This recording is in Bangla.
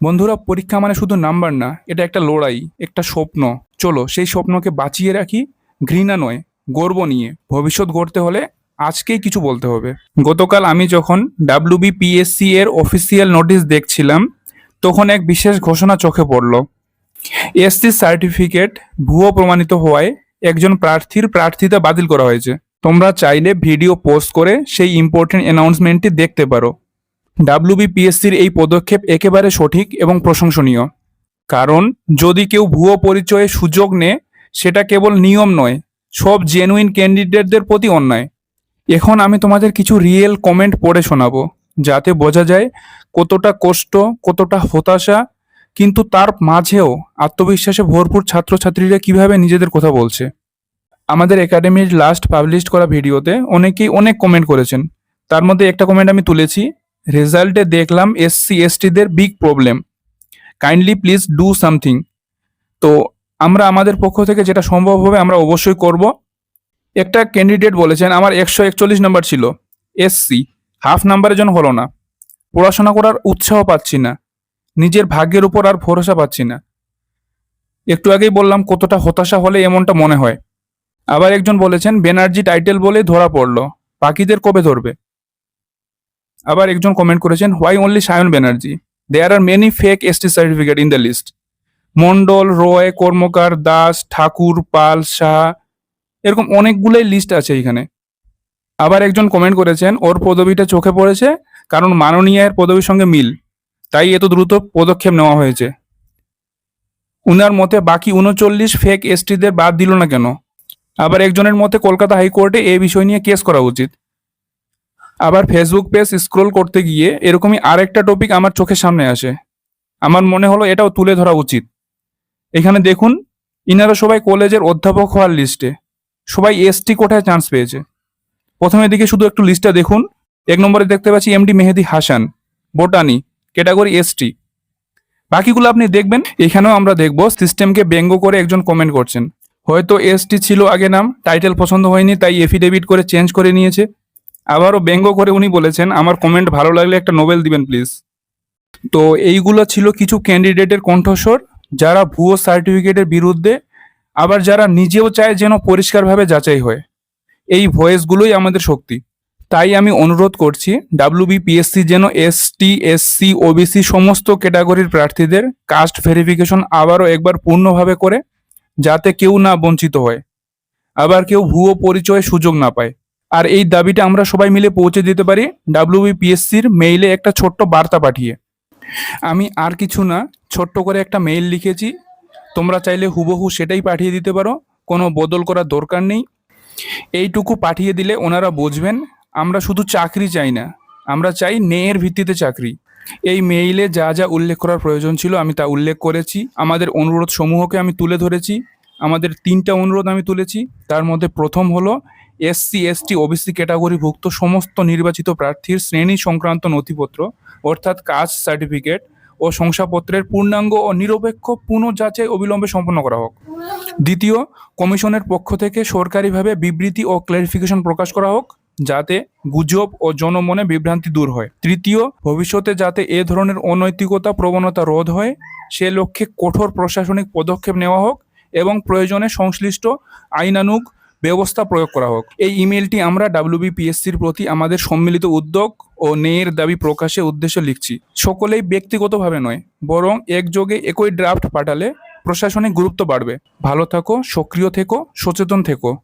বন্ধুরা, পরীক্ষা মানে শুধু নাম্বার না, এটা একটা লড়াই, একটা স্বপ্ন। চলো, সেই স্বপ্নকে বাঁচিয়ে রাখি, ঘৃণা নয়, গর্ব নিয়ে। ভবিষ্যৎ গড়তে হলে আজকেই কিছু বলতে হবে। গতকাল আমি যখন ডাব্লিউবিপিএসসি এর অফিসিয়াল নোটিশ দেখছিলাম, তখন এক বিশেষ ঘোষণা চোখে পড়ল। এসসি সার্টিফিকেট ভুয়ো প্রমাণিত হওয়ায় একজন প্রার্থীর প্রার্থিতা বাতিল করা হয়েছে। তোমরা চাইলে ভিডিও পোস্ট করে সেই ইম্পর্টেন্ট অ্যানাউন্সমেন্টটি দেখতে পারো। ডাব্লিউবিপিএসসির এই পদক্ষেপ একেবারে সঠিক এবং প্রশংসনীয়। কারণ, যদি কেউ ভুয়ো পরিচয়ে সুযোগ নেয়, সেটা কেবল নিয়ম নয়, সব জেনুইন ক্যান্ডিডেটদের প্রতি অন্যায়। এখন আমি তোমাদের কিছু রিয়েল কমেন্ট পড়ে শোনাবো, যাতে বোঝা যায় কতটা কষ্ট, কতটা হতাশা, কিন্তু তার মাঝেও আত্মবিশ্বাসে ভরপুর ছাত্রছাত্রীরা কীভাবে নিজেদের কথা বলছে। আমাদের একাডেমির লাস্ট পাবলিশ করা ভিডিওতে অনেকেই অনেক কমেন্ট করেছেন। তার মধ্যে একটা কমেন্ট আমি তুলেছি রেজাল্টে দেখলাম SC এসটিদের big problem kindly please do something তো আমরা আমাদের পক্ষ থেকে যেটা সম্ভব হবে আমরা অবশ্যই করব। একটা ক্যান্ডিডেট বলেছেন, আমার একশো একচল্লিশ নাম্বার ছিল এসসি হাফ নাম্বারের জন্য হলো না। পড়াশোনা করার উৎসাহ পাচ্ছি না। নিজের ভাগ্যের উপর আর ভরসা পাচ্ছি না। একটু আগেই বললাম কতটা হতাশা হলে এমনটা মনে হয়। আবার একজন বলেছেন বেনার্জি টাইটেল বলে ধরা পড়ল। বাকিদের কবে ধরবে? আবার একজন কমেন্ট করেছেন why only Sayan Banerjee there are many fake ST certificate in the list Mondal Roy, Karmakar, Das, Thakur, Pal, Shah, এরকম অনেকগুলোই লিস্ট আছে এখানে। আবার একজন কমেন্ট করেছেন, ওর পদবিটা চোখে পড়েছে, কারণ মাননীয়ের পদবীর সঙ্গে মিল, তাই এত দ্রুত পদক্ষেপ নেওয়া হয়েছে। উনার মতে বাকি উনচল্লিশ ফেক এসটিদের বাদ দিল না কেন? আবার একজনের মতে কলকাতা হাইকোর্টে এই বিষয় নিয়ে কেস করা উচিত। আবার ফেসবুক পেজ স্ক্রোল করতে গিয়ে এরকমই আরেকটা টপিক আমার চোখের সামনে আসে। আমার মনে হলো এটাও তুলে ধরা উচিত। এখানে দেখুন, ইনারা সবাই কলেজের অধ্যাপক হওয়ার লিস্টে সবাই এসটি কোটায় চান্স পেয়েছে। প্রথমে দিকে শুধু একটু লিস্টটা দেখুন। এক নম্বরে দেখতে পাচ্ছি MD Mehedi Hasan, botany, category ST বাকিগুলো আপনি দেখবেন, এখানেও আমরা দেখব সিস্টেমকে ব্যঙ্গ করে একজন কমেন্ট করছেন। হয়তো এসটি ছিল আগে নাম টাইটেল পছন্দ হয়নি, তাই এফিডেভিট করে চেঞ্জ করে নিয়েছে। আবারও ব্যঙ্গ করে উনি বলেছেন, আমার কমেন্ট ভালো লাগলে একটা নোবেল দিবেন প্লিজ তো এইগুলো ছিল কিছু ক্যান্ডিডেটের কণ্ঠস্বর, যারা ভুয়ো সার্টিফিকেটের বিরুদ্ধে, আবার যারা নিজেও চায় যেন পরিষ্কারভাবে যাচাই হয়। এই ভয়েসগুলোই আমাদের শক্তি। তাই আমি অনুরোধ করছি ডাব্লিউবিপিএসসি যেন এসটি এসসি ওবিসি সমস্ত ক্যাটাগরির প্রার্থীদের কাস্ট ভেরিফিকেশন আবারও একবার পূর্ণভাবে করে, যাতে কেউ না বঞ্চিত হয়, আবার কেউ ভুয়ো পরিচয়ে সুযোগ না পায়। আর এই দাবিটা আমরা সবাই মিলে পৌঁছে দিতে পারি ডাব্লিউবিপিএসসির মেইলে একটা ছোট্ট বার্তা পাঠিয়ে। আমি আর কিছু না, ছোট্ট করে একটা মেইল লিখেছি। তোমরা চাইলে হুবহু সেটাই পাঠিয়ে দিতে পারো, কোনো বদল করার দরকার নেই। এইটুকু পাঠিয়ে দিলে ওনারা বুঝবেন, আমরা শুধু চাকরি চাই না, আমরা চাই ন্যায়ের ভিত্তিতে চাকরি। এই মেইলে যা যা উল্লেখ করার প্রয়োজন ছিল আমি তা উল্লেখ করেছি। আমাদের অনুরোধ সমূহকে আমি তুলে ধরেছি। আমাদের তিনটা অনুরোধ আমি তুলেছি। তার মধ্যে প্রথম হলো এসসি এসটি ওবিসি ক্যাটাগরিভুক্ত সমস্ত নির্বাচিত প্রার্থীর শ্রেণি সংক্রান্ত নথিপত্র, অর্থাৎ কাস্ট সার্টিফিকেট ও শংসাপত্রের পূর্ণাঙ্গ ও নিরপেক্ষ পুনঃযাচাই অবিলম্বে সম্পন্ন করা হোক। দ্বিতীয়, কমিশনের পক্ষ থেকে সরকারিভাবে বিবৃতি ও ক্লারিফিকেশন প্রকাশ করা হোক, যাতে গুজব ও জনমনে বিভ্রান্তি দূর হয়। তৃতীয়, ভবিষ্যতে যাতে এ ধরনের অনৈতিকতা, প্রবণতা রোধ হয়, সে লক্ষ্যে কঠোর প্রশাসনিক পদক্ষেপ নেওয়া হোক এবং প্রয়োজনে সংশ্লিষ্ট আইনানুগ ব্যবস্থা প্রয়োগ করা হোক। এই ইমেলটি আমরা ডাব্লিউবিপিএসসির প্রতি আমাদের সম্মিলিত উদ্যোগ ও ন্যায়ের দাবি প্রকাশে উদ্দেশ্যে লিখছি। সকলেই ব্যক্তিগতভাবে নয়, বরং একযোগে একই ড্রাফট পাঠালে প্রশাসনিক গুরুত্ব বাড়বে। ভালো থাকো, সক্রিয় থেকো, সচেতন থেকো।